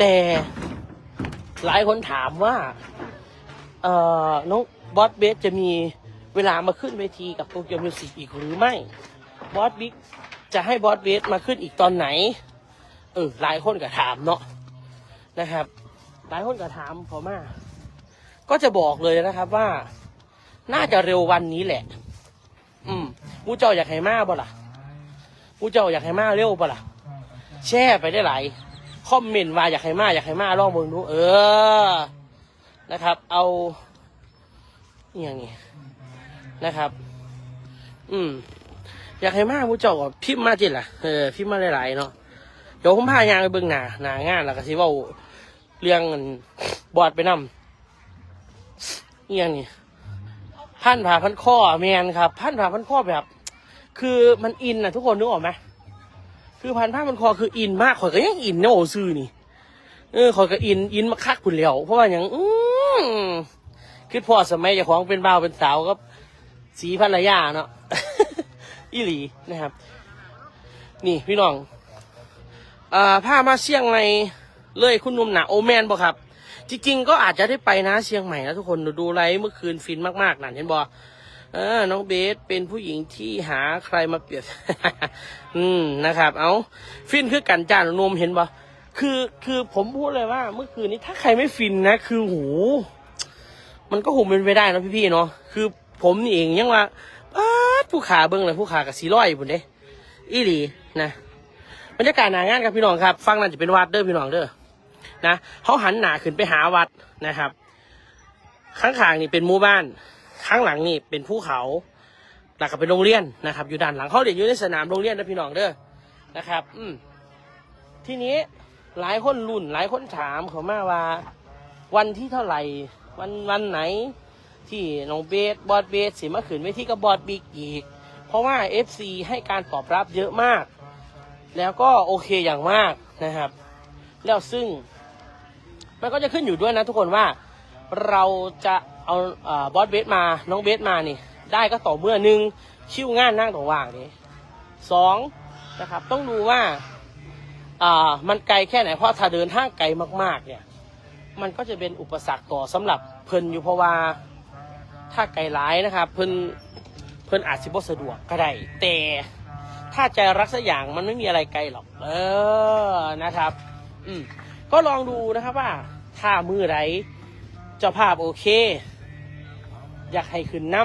แต่หลายคนถามว่า เอ่อน้องบอสเบสจะมีเวลามาขึ้นเวทีกับโตเกียวมิวสิกอีกหรือไม่ บอสบิ๊กจะให้บอสเบสมาขึ้นอีกตอนไหน เออหลายคนก็ถามเนาะนะครับ หลายคนก็ถามผมมาก็จะบอกเลยนะครับว่า น่าจะเร็ววันนี้แหละ อืมมูเจ้าอยากให้มาบ่ล่ะมูเจ้าอยากให้มาเร็วบ่ล่ะ แช่ไปได้หลาย คอมเมนต์ว่าอยากให้มาอยากให้มาลองเบิ่งดู เออ นะครับ เอาอย่างนี้นะครับ อืม อยากให้มามูเจ้าก็พิมพ์มาจิล่ะเออพิมพ์มาหลายๆเนาะเดี๋ยวผมพายางไปเบิ่งหนาหนางานแล้วก็สิว้าเรื่องอันบอดไปนำอย่างนี้พันผ่าพันข้อแมนครับ พันผ่าพันข้อแบบ คือมันอินนะทุกคนนึกออกไหม คือพันผ้าพันคอคืออินมากข่อยก็ยังอินเนี่ยโอ้ซื่อนี่ เออข่อยก็อินอินมาคักคุณแล้วเพราะว่าอย่างอืมคือพ่อสมัยเจ้าของเป็นบ่าวเป็นสาวก็สีภรรยาเนาะอีหลีนะครับ นี่พี่น้องอ่าผ้ามาเชียงใหม่เลยคุณนุ่มหนาโอแมนบ่ครับ จริงๆก็อาจจะได้ไปนะเชียงใหม่นะทุกคนดูดูไลฟ์เมื่อคืนฟินมากๆนั่นเห็นบ อเออน้องเบสเป็นผู้หญิงที่หาใครมาเปรียบ อืมนะครับ เอาฟินคือกันจานนมเห็นบอคือคือผมพูดเลยว่า เมื่อคืนนี้ถ้าใครไม่ฟินนะ คือโหมันก็คงเป็นไปได้นะพี่ๆเนาะคือผมนี่เองยังว่าป๊าดผู้ขาเบิ้งเลยผู้ขากับสีร้อยบุญเด้อีหลีนะบรรยากาศหนางานครับพี่น้องครับ ฟังนั่นจะเป็นวัดเด้อพี่น้องเด้อนะเขาหันหนาขึ้นไปหาวัดนะครับ ข้างๆนี่เป็นหมู่บ้าน ข้างหลังนี่เป็นภูเขาหลักก็เป็นโรงเรียนนะครับ อยู่ด้านหลังเขาเรียนอยู่ในสนามโรงเรียนนะพี่น้องเด้อนะครับ อืมทีนี้หลายคนรุ่น หลายคนถามเขามาว่า วันที่เท่าไหร่ วันวันไหน ที่น้องเบสบอดเบสสิมาขืนไว้ที่กับบอดบิ๊กอีก เพราะว่า FC ให้การตอบรับเยอะมาก แล้วก็โอเคอย่างมากนะครับ แล้วซึ่ง มันก็จะขึ้นอยู่ด้วยนะทุกคนว่าเราจะ เอาบอสเบสมาน้องเบสมานี่ ได้ก็ต่อเมื่อหนึ่งชิวงานนั่งต่อว่างนี่สองนะครับต้องดูว่าอ่ามันไกลแค่ไหนเพราะถ้าเดินทางไกลมาก ๆ เนี่ย มันก็จะเป็นอุปสรรคต่อสำหรับเพิ่นอยู่เพราะว่าถ้าไกลหลายนะครับ เพิ่นเพิ่นอาจสิบ่สะดวกก็ได้แต่ถ้าใจรักสักอย่างมันไม่มีอะไรไกลหรอก เออนะครับ อืมก็ลองดูนะครับว่าถ้ามือไร เจ้าภาพโอเค อยากให้ขึ้นน้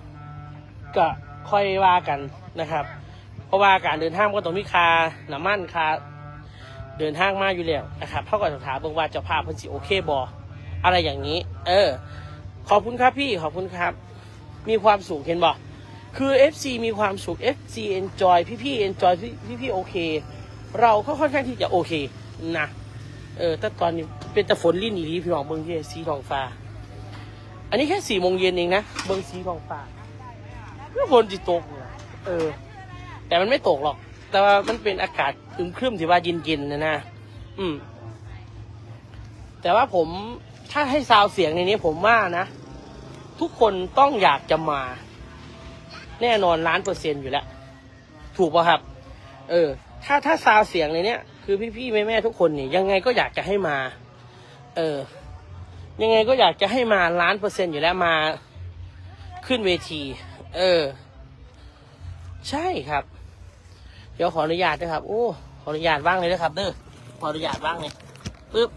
ำก็ค่อยว่ากันนะครับ เพราะว่าการเดินทางก็ต้องมีคาน้ำมันคาเดินทางมาอยู่แล้วนะครับเท่ากับถามเบิ่งว่าเจ้าภาพเพิ่นสิโอเคบออะไรอย่างนี้ เออ ขอบคุณครับพี่ขอบคุณครับ มีความสุขเห็นบ่คือ FC มีความสุข FC enjoy พี่พี่ enjoy พี่พี่โอเค เราก็ค่อนข้างที่จะโอเคนะ เออแต่ตอนนี้ เป็นแต่ฝนลิ่นอีรีพี่น้องเบิ้งที่สีทองฟ้า อันนี้แค่สี่โมงเย็นเองนะเบิ้งสีทองฟ้าเพื่อฝนจะตกเหรอเออ แต่มันไม่ตกหรอก แต่ว่ามันเป็นอากาศอึมครึมที่ว่าเย็นๆนะนะอืม แต่ว่าผมถ้าให้ซาวเสียงในนี้ผมว่านะ ทุกคนต้องอยากจะมา แน่นอนล้านเปอร์เซ็นต์อยู่แล้ว ถูกป่ะครับ เออ ถ้าถ้าซาวเสียงในเนี้ยคือพี่ๆแม่ๆทุกคนเนี่ยยังไงก็อยากจะให้มา เออ ยังไงก็อยากจะให้มาล้านเปอร์เซ็นต์อยู่แล้วมาขึ้นเวที เออ ใช่ครับ เดี๋ยวขออนุญาตนะครับ โอ้ขออนุญาตว่างเลยนะครับเด้อขออนุญาตว่างเลยปึ๊บ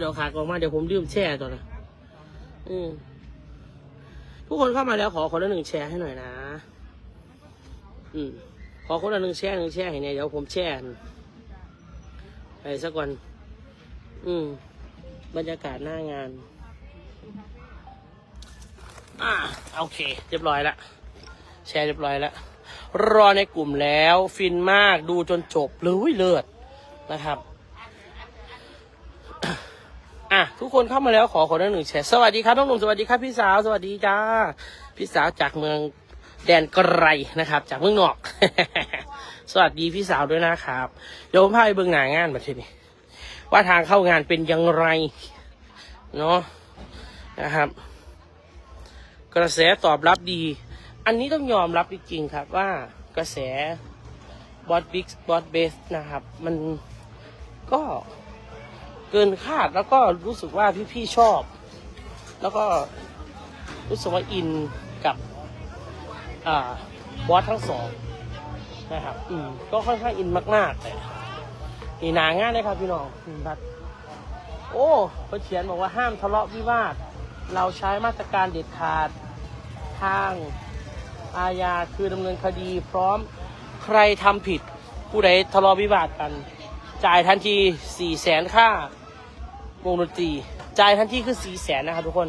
เดี๋ยวขากออกมาเดี๋ยวผมดื่มแช่ตัวนะอืมทุกคนเข้ามาแล้วขอคนละหนึ่งแชร์ให้หน่อยนะ อืม ขอคนละหนึ่งแชร์หนึ่งแชร์ให้เนี่ยเดี๋ยวผมแชร์ไปสักวัน อืม บรรยากาศหน้างานอ่าโอเค เรียบร้อยละแชร์เรียบร้อยล้วรอในกลุ่มแล้วฟินมากดูจนจบเลยเลิศนะครับอะทุกคนเข้ามาแล้วขอคนหนึ่งแชร์สวัสดีครับน้องหนุ่มสวัสดีครับพี่สาวสวัสดีจ้าพี่สาวจากเมืองแดนไกลนะครับ จากเมืองนอก สวัสดีพี่สาวด้วยนะครับเดี๋ยวผมพาไปเบิ่งหน้างานมาทีนี้ ว่าทางเข้างานเป็นอยังไงเนาะนะครับ กระแสตอบรับดี อันนี้ต้องยอมรับจริงๆครับว่ากระแสบอสบิ๊กบอสเบสนะครับ มันก็เกินคาดแล้วก็รู้สึกว่าพี่ๆชอบ แล้วก็รู้สึกว่าอินกับอ่าบอสทั้งสองนะครับ อืม ก็ค่อนข้างอินมากๆแต่ นี่หนางานเลยครับพี่น้องบัดโอ้เขาเขียนบอกว่าห้ามทะเลาะวิวาท เราใช้มาตรการเด็ดขาดทางอาญาคือดำเนินคดี พร้อมใครทำผิด ผู้ใดทะเลาะวิวาทกัน จ่ายทันทีสี่แสนค่าวงดนตรี จ่ายทันทีคือสี่แสนนะครับทุกคน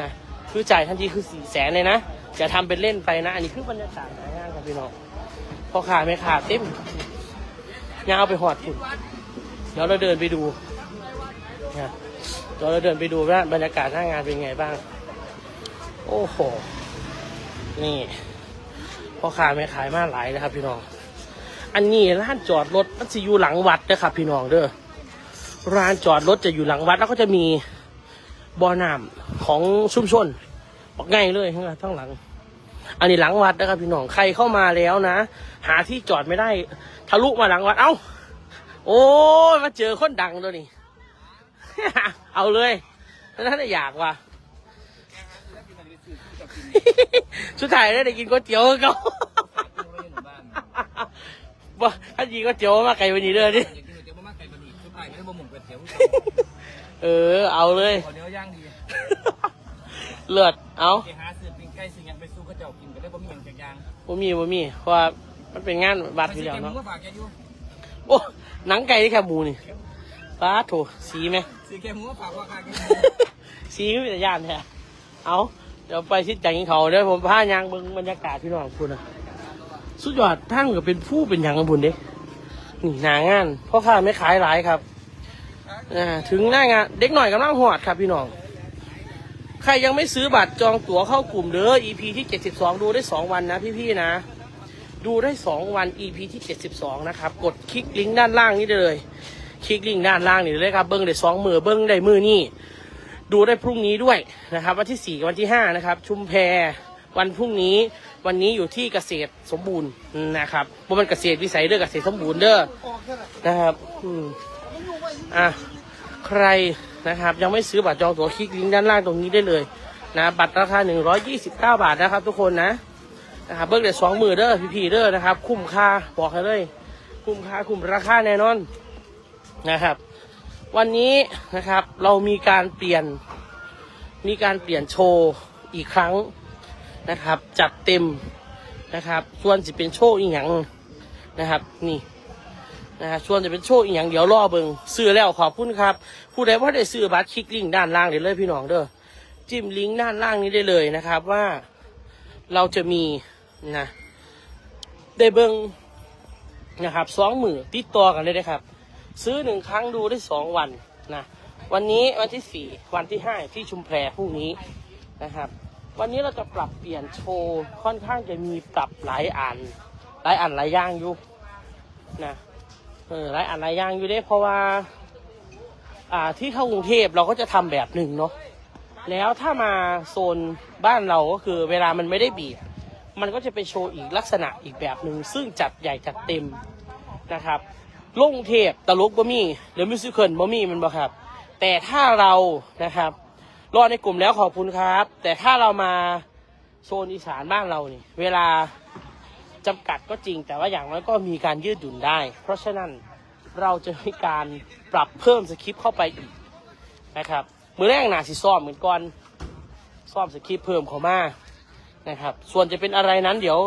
นะคือจ่ายทันทีคือสี่แสนเลยนะจะทำเป็นเล่นไปนะ อันนี้คือบรรยากาศหางานครับพี่น้องพอขาดไม่ขาดเต็ม ยาวไปหอดฝุ่นเดี๋ยวเราเดินไปดูนะเดี๋ยวเราเดินไปดูว่าบรรยากาศหน้างานเป็นไงบ้าง โอ้โห นี่พอขาดไม่ขายมาหลายนะครับ พี่น้อง อันนี้ร้านจอดรถมันจะอยู่หลังวัดนะครับ พี่น้องเด้อ ร้านจอดรถจะอยู่หลังวัดแล้วก็จะมีบ่อน้ำของชุมชนบอกง่ายเลยข้งทั้งหลัง อันนี้หลังวัดนะครับพี่น้องใครเข้ามาแล้วนะ หาที่จอดไม่ได้ ทะลุมาหลังวัด เอ้า โอ้ยมาเจอคนดังตัวนี้ เอาเลยน่าจะอยากว่ะสุดท้ายได้กินก๋วยเตี๋ยวกับเขาบ่ถ้าจีก็เจียวมาไกลวันนี้เด้อดิอยากกินก๋วยเตี๋ยวมากๆไก่บะหมี่สุดท้ายก็ได้บะหมี่ก๋วยเตี๋ยวเออ เอาเลยขอเนื้อย่างดีเลือดเอา บ่มีบ่มีเพราะว่ามันเป็นงานบัตรอยู่แล้วไปซื้อแกงหมูเนาะมาฝากแกอยู่โอ้หนังไก่ที่แค่หมูนี่ป้าโถสีไหมซื้อแกงหมูมาฝากว่าคาแกงหมูสีไม่เป็นย่านแท้เอาเดี๋ยวไปชิดจังกินเขาเดี๋ยวผมพายางเบิ่งบรรยากาศพี่น้องคุณนะสุดยอดท่านก็เป็นผู้เป็นอย่างกันบุญเด้นี่หนางานพ่อค้าไม่ขายหลายครับอ่าถึงหน้างานเด็กหน่อยกำลังหอดครับพี่น้อง ใครยังไม่ซื้อบัตรจองตั๋วเข้ากลุ่มเด้อ EP ที่ 72 ดูได้ 2 วันนะพี่ๆนะ ดูได้ 2 วัน EP ที่ 72 นะครับ กดคลิกลิงก์ด้านล่างนี้เลย คลิกลิงก์ด้านล่างนี่เลยครับ เบิ้งได้สองมือเบิ้งได้มือนี่ ดูได้พรุ่งนี้ด้วยนะครับ วันที่ 4 กับวันที่ 5 นะครับ ชุมแพวันพรุ่งนี้วันนี้อยู่ที่เกษตรสมบูรณ์นะครับบ่แมันเกษตรวิสัยเด้อเกษตรสมบูรณ์เด้อนะครับ อืมอะใคร นะครับ ยังไม่ซื้อบัตรจองตั๋วคลิกลิงก์ด้านล่างตรงนี้ได้เลยนะบัตรราคา 129 บาทนะครับ ทุกคนนะนะครับเบิ้งเด็ดสองหมือเด้อพี่ๆเด้อนะครับ คุ้มค่าบอกให้เลย คุ้มค่าคุ้มราคาแน่นอนนะครับ วันนี้นะครับเรามีการเปลี่ยนมีการเปลี่ยนโชว์อีกครั้งนะครับ จัดเต็มนะครับ ส่วนจะเป็นโชว์อีกอย่างนะครับ นี่ นะฮะชวนจะเป็นโชว์อีกอย่างเดี๋ยวรอเบิงซื้อแล้วขอบคุณครับ ผู้ใดว่าได้ซื้อบัตรคลิกลิงก์ด้านล่างได้เลยพี่น้องเด้อจิ้มลิงก์ด้านล่างนี้ได้เลยนะครับว่าเราจะมีนะได้เบิงนะครับสองมือติดต่อกันเลยนะครับ ซื้อหนึ่งครั้งดูได้สองวันนะวันนี้วันที่สี่วันที่ห้าที่ชุมแพรพรุ่งนี้นะครับ วันนี้เราจะปรับเปลี่ยนโชว์ค่อนข้างจะมีปรับหลายอัน หลายอันหลายอย่างอยู่นะ เออหลายอันหลายอย่างอยู่เด้เพราะว่า อ่าที่เข้ากรุงเทพเราก็จะทำแบบหนึ่งเนาะแล้วถ้ามาโซนบ้านเราก็คือเวลามันไม่ได้บีบมันก็จะไปโชว์อีกลักษณะอีกแบบหนึ่งซึ่งจัดใหญ่จัดเต็มนะครับลงเทพตลกบ่มีหรือมิวสิคลบ่มีมันบ่ครับ แต่ถ้าเรานะครับรอดในกลุ่มแล้วขอบคุณครับ แต่ถ้าเรามาโซนอีสานบ้านเรานี่ เวลา จำกัดก็จริง แต่ว่าอย่างน้อยก็มีการยืดหยุ่นได้ เพราะฉะนั้นเราจะมีการปรับเพิ่มสคริปต์เข้าไปอีกนะครับมือแรกหนาสิซ่อมเหมือนก่อนซ่อมสคริปต์เพิ่มเข้ามานะครับ ส่วนจะเป็นอะไรนั้นเดี๋ยว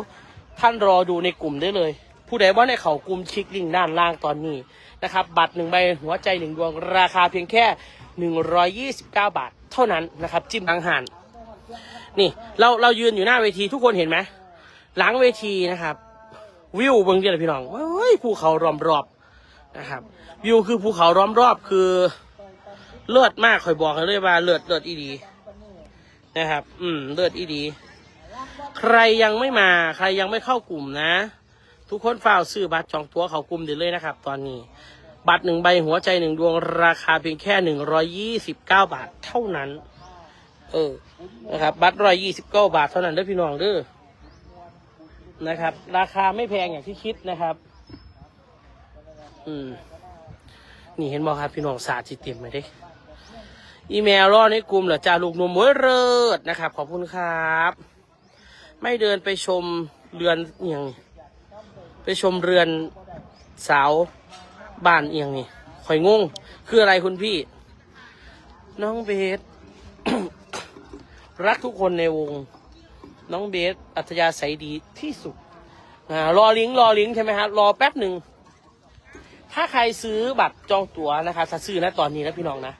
ท่านรอดูในกลุ่มได้เลย ผู้ใดว่าในเขากลุ่มคลิกลิงด้านล่างตอนนี้นะครับ บัตรหนึ่งใบหัวใจหนึ่งดวงราคาเพียงแค่หนึ่งร้อยี่สิบเก้าบาท เท่านั้นนะครับ จิ้มทางหานนี่เราเรายืนอยู่หน้าเวทีทุกคนเห็นไหม หลังเวทีนะครับ วิวเบางทีเลยพี่น้องเฮ้ยภูเขาล้อมรอบนะครับ วิวคือภูเขาล้อมรอบคือเลือดมากคอยบอกกันเลยว่าเลือดเลือดอีดีนะครับ อืมเลือดอีดี ใครยังไม่มา ใครยังไม่เข้ากลุ่มนะ ทุกคนฝ้าซื้อบัตรจองตั๋วเขากลุ่มได้เลยนะครับ ตอนนี้ บัตรหนึ่งใบหัวใจหนึ่งดวงราคาเพียงแค่หนึ่งร้อยี่สิบเก้าบาทเท่านั้น เออ นะครับ บัตรร้อยยี่สิบเก้าบาทเท่านั้นเด้อพี่น้องเด้อ นะครับ ราคาไม่แพงอย่างที่คิดนะครับ อืม นี่เห็นบอกครับพี่น้องสาจิตเต็มไหมด้อีเมลรอดในกลุ่มเหรอจ้าลูกนมเว้ยเลิศนะครับ ขอบคุณครับ ไม่เดินไปชมเรือนเอียงนี่ไปชมเรือนสาวบ้านเอียงนี่คอยงง คืออะไรคุณพี่ น้องเบสรักทุกคนในวง น้องเบสอัธยาศัยดีที่สุดอ่ารอลิงก์รอลิงก์ใช่ไหมครับรอแป๊บหนึ่ง ถ้าใครซื้อบัตรจองตั๋วนะครับถ้าซื้อนะตอนนี้นะพี่น้องนะ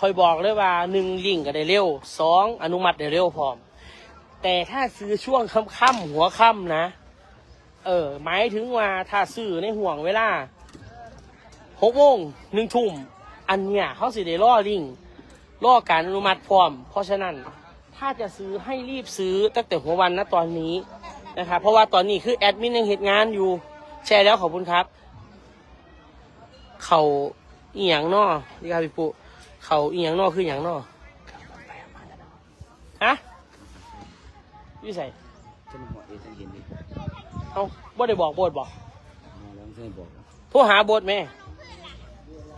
คอยบอกเลยว่าหนึ่งลิงก์ก็ได้เร็วสองอนุมัติได้เร็วพร้อม แต่ถ้าซื้อช่วงค่ำๆหัวค่ำนะ เออหมายถึงว่าถ้าซื้อในห่วงเวลาหกโมงหนึ่งทุ่มอันเนี้ยเขาสิได้ล่อลิงก์ล่อการอนุมัติพร้อม เพราะฉะนั้น ถ้าจะซื้อให้รีบซื้อตั้งแต่หัววันนะตอนนี้นะครับเพราะว่าตอนนี้คือแอดมินยังเหตุงานอยู่ แชร์แล้วขอบคุณครับ เขาอีหยังนอนี่ครับพี่ปุ๊เขาอีหยังนอคืออหย่างนอฮะอยี่ใส่จะมาหัวเอจะเห็นดิเอาบ่ได้บอกโบดบอกมาแล้วเส้นบอกโทรหาโบดแม่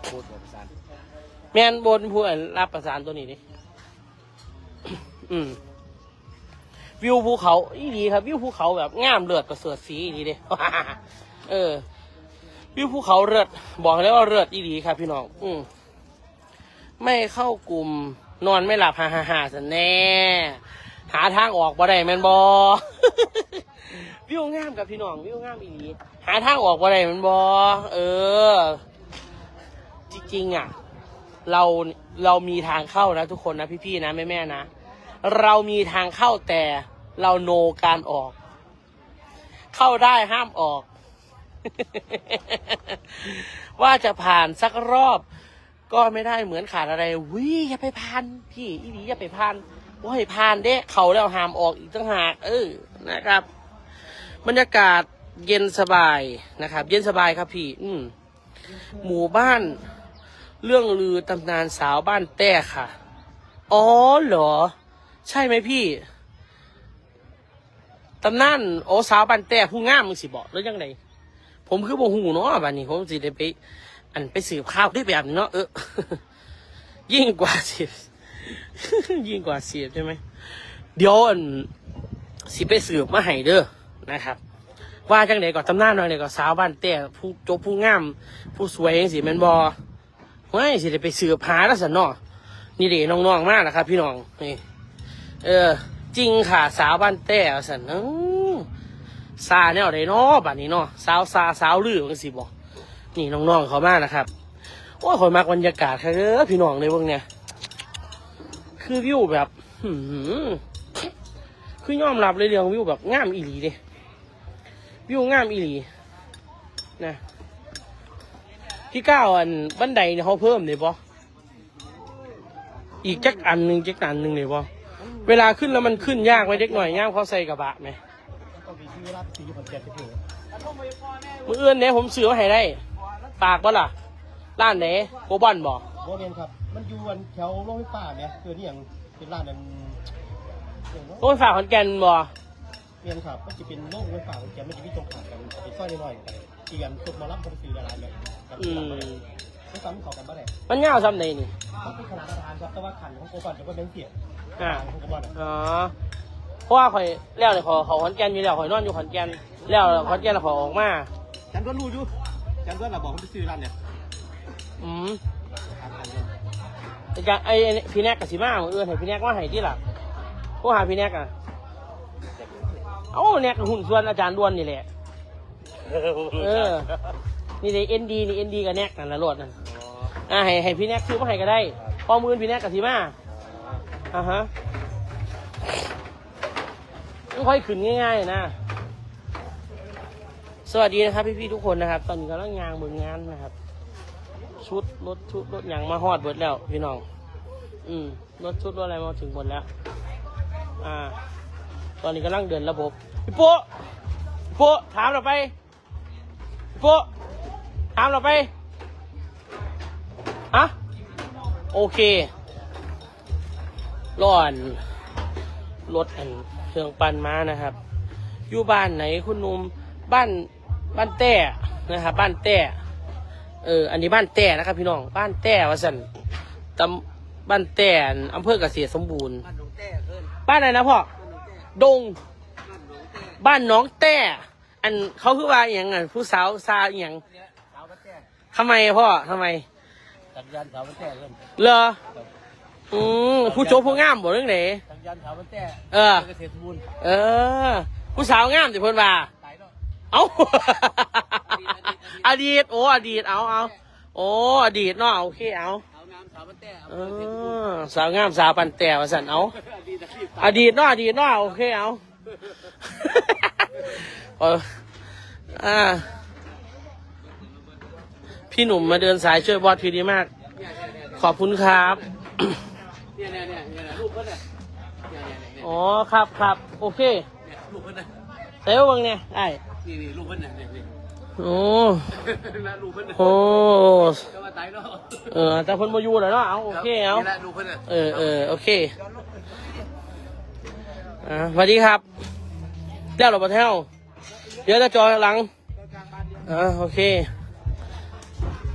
โคตรบอกประสานแม่นโบดผู้รับประสานตัวนี้ดิ อืมวิวภูเขาอีดีครับ วิวภูเขาแบบงามเลือดประเสริฐสีอีดีเด้เออ วิวภูเขาเลือดบอกเลยว่าเลือดอีดีครับ พี่น้องอืมไม่เข้ากลุ่มนอนไม่หลับฮ่าฮ่าฮ่าสันแน่ หาทางออกบ่ได้แมนบอวิวงามกับพี่น้องวิวงามอีดีหาทางออกบ่ได้แมนบอเออ จริงๆอะ เราเรามีทางเข้านะทุกคนนะพี่ๆนะแม่ๆนะ เรามีทางเข้าแต่เราโนการออก เข้าได้ห้ามออก ว่าจะผ่านสักรอบ ก็ไม่ได้เหมือนขาดอะไรวิอย่าไปผ่านพี่อีดีอย่าไปผ่านว่าให้ผ่านเด้เขาแล้วห้ามออกอีกตั้งหากเออนะครับ บรรยากาศเย็นสบายนะครับ เย็นสบายครับพี่ อืหมู่บ้าน เรื่องลือตำนานสาวบ้านแต้ค่ะ อ๋อเหรอ ใช่ไหมพี่ตำนานโอสาวบ้านแต้ผู้งามมึงสิบอกหรือยังไงผมคือบ่หูเนาะบ้านนี้ผมสิได้ไป อันไปสืบข่าวได้แบบเนาะเออ ยิ่งกว่าสิบยิ่งกว่าสิบใช่ไหมเดี๋ยวอันสิไปสืบมาให้เด้อนะครับ ว่าจังไดก่อนตำนานหน่อยเดก่อนสาวบ้านแต้ผู้จบผู้งาม ผู้สวยจังสิแม่นบอเฮ้ยสิได้ไปสืบหาแล้วสันเนาะนี่เด็น้องๆมากนะครับ พี่น้องนี่ เออ จริงค่ะ สาวบ้านแต้สันเออซาเนี่ยอาได้เนาะบ้านนี้เนาะสาวซาสาวลือกันสิบอกนี่น้องๆเขามากนะครับโอ้ยคอยมากบรรยากาศค่ะเออพี่น้องเลยพวกเนี้ยคือวิวแบบคือยอมรับเลยเรื่องวิวแบบงามอีหลีเด้วิวงามอีหลีนะพี่ก้าวอันบันไดเนี่ยเขาเพิ่มเลยปะอีกจักอันหนึ่งจักอันหนึ่งเลยปะ เวลาขึ้นแล้วมันขึ้นยากไหมเด็กหน่อยย่างเขาใส่กระบะไหมก็มีชื่อรับสีขอนแก่นไปเถอะมืออื่นเนี่ยผมซื้อมาให้ได้ ปากบ่ล่ะร้านไหนโกบอนบ่โมเมนครับ มันอยู่อันแถวโรงไฟฟ้าเนี่ยคือนี่อย่างเป็นร้านนั้นอย่างเนาะโอ้ยฝากขอนแก่นบ่เมียนครับมันจะเป็นโรงไฟฟ้าของแกมันจะมีตรงขาดกันเป็นซอยน้อยๆกันที่กันตุกมารับคนซื้อหลายๆเลยครับอืม ไม่ซ้ำขอกันบ้างเลยมันยาวซ้ำไหนนี่มันเป็นขนาดประธานครับแต่ว่าขันของโกบันจะเป็นเสียอ่าของโกบันอ๋อเพราะว่าข่อยแล้วเนี่ยขอขอขอนแก่นอยู่แล้วข่อยนอนอยู่ขอนแก่นแล้วขอนแก่นแล้วขอออกมาจันก็รู้อยู่จันก็เราบอกเขาไปซื้อร้านเนี่ยอืมไอ้กะไอ้ไอ้พี่แนกกับสิมามืออื่นให้พี่แนกมาให้ที่หลักโทรหาพี่แนกอะเอ้าแนกกับหุ่นส่วนอาจารย์ดวนนี่แหละเออ นี่เลยเอ็นดีนี่เอ็นดีกับแนกนั่นละโลดนั่นอ่าให้ให้พี่แนกซื้อมาให้ก็ได้พอมืออนพี่แนกกับสิมาอ่าฮะไม่ค่อยขึ้นง่ายๆนะ สวัสดีนะครับ พี่ๆทุกคนนะครับ ตอนนี้กำลังงานเมืองงานนะครับ ชุดรถชุดรถอย่างมาฮอดเบิดแล้ว พี่น้อง อืมรถชุดรถอะไรมาถึงหมดแล้ว อ่า ตอนนี้กำลังเดินระบบพี่โป๊ะพี่โป๊ะถามเราไปพี่โป๊ะ ถามเราไปฮะโอเคร้อนรถอันเครื่องปั่นม้านะครับ อยู่บ้านไหนคุณนุ่มบ้านบ้านแต้นะครับ บ้านแต้เออ อันนี้บ้านแต่นะครับ พี่น้อง บ้านแต่วะสันตำบ้านแต่อำเภอเกษตรสมบูรณ์ บ้านหนองแต้เพิ่นะไรนะพ่อ ดง บ้านน้องแต่ อันเขาคือว่าอย่างไงผู้สาวซาอย่าง ทำไมพ่อทำไมสัญญาณสาวบ้านแต้เพิ่นเลออืมผู้โจผู้งามบ่เรื่องไหนสัญญาณสาวบ้านแต้เออเกษตรสมบูรณ์เออ ผู้สาวงามสิเพิ่นว่าตายเนาะเอาอดีตโอ้อดีตเอาเอาโอ้อดีตเนาะโอเคเอาสาวงามสาวบ้านแต้เออสาวงามสาวปันแต่ว่าสันเอาอดีตอดีตอดีตเนาะอดีตเนาะโอเคเอาเอออ่า พี่หนุ่มมาเดินสายช่วยบอสพีดีมาก ขอบคุณครับ เนี่ยเนี่ยเนี่ยเนี่ยรูปเพิ่นน่ะเนี่ยเนี่ยเนี่ยอ๋อครับครับโอเคเนี่ยรูปเพิ่นน่ะเซลเบิงเนี่ยไอ้นี่นี่รูปเพิ่นน่ะเนี่ยเนี่ยโอ้นะรูปเพิ่นน่ะโอ้ก็ว่าตายเนาะเออแต่เพิ่นมาอยู่แล้วเนาะเอาโอเคเอานี่แหละรูปเพิ่นน่ะเออเออโอเคอ่าสวัสดีครับเดี๋ยวเราไปเที่ยวเดี๋ยวจะจอหลังอ่าโอเค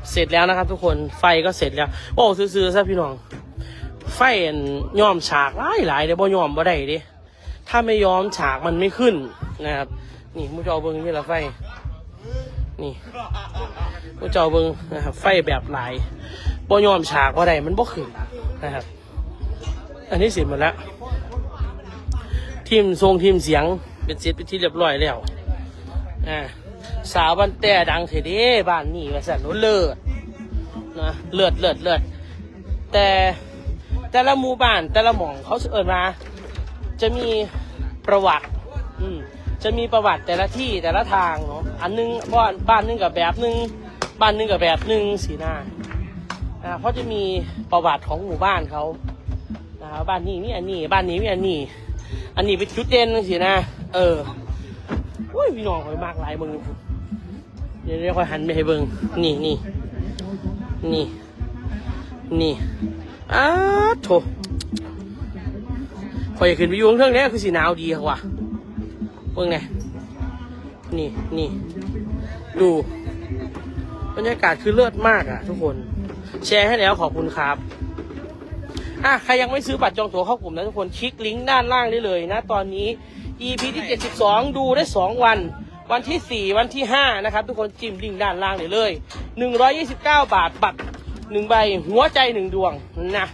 เสร็จแล้วนะครับ ทุกคนไฟก็เสร็จแล้ว โอ้ซื้อๆซะพี่น้อง ไฟอันย้อมฉากหลายหลายๆเดี๋ยวบ่ย้อมบ่ได้ดิถ้าไม่ย้อมฉากมันไม่ขึ้นนะครับ นี่มูเจอเบิ้งนี่ละไฟ นี่มูเจอเบิ้งนะครับ ไฟแบบหลายบ่ย้อมฉากบ่ได้มันบ่ขึ้นนะครับ อันนี้เสร็จหมดแล้วทีมทรงทีมเสียงเป็นเสร็จเป็นที่เรียบร้อยแล้วอ่า สาวบ้านแต่ดังเถอะเด้บ้านนี่ว่าสันโนเลิศนะเลิศเลิศเลิศแต่แต่ละหมู่บ้านแต่ละหม่องเขาเอิญมา จะมีประวัติ อืมจะมีประวัติแต่ละที่แต่ละทางเนาะอันหนึงบ้านบ้านหนึงกับแบบหนึงบ้านหนึงกับแบบหนึงสีหน้าอ่าเพราะจะมีประวัติของหมู่บ้านเขานะครับบ้านนี้มีอันนี้ บ้านนี้มีอันนี้ อันนี้เป็นจุดเด่นสินะเอออุ้ยพี่น้องคอยมากหลายเบิ่ง เดี๋ยวเดี๋ยวคอยหันไปให้เบิ่งนี่นี่นี่ นี่อ้าโถคอยขึ้นไปอยู่ข้างเทิงนี้คือสีหนาวดีครับว่ะเบิ่งไงนี่นี่ดูบรรยากาศคือเลิศมากอะ ทุกคน แชร์ให้แล้วขอบคุณครับอะใครยังไม่ซื้อบัตรจองตั๋วเข้ากลุ่มนะทุกคนคลิกลิงก์ด้านล่างได้เลยนะ ตอนนี้ EP ที่ 72 ดูได้ 2 วัน วันที่ 4 วันที่ 5 นะครับ ทุกคนจิ้มลิงก์ด้านล่างเด้เลย 129 บาทบัตร1ใบหัวใจ 1 ดวงนะ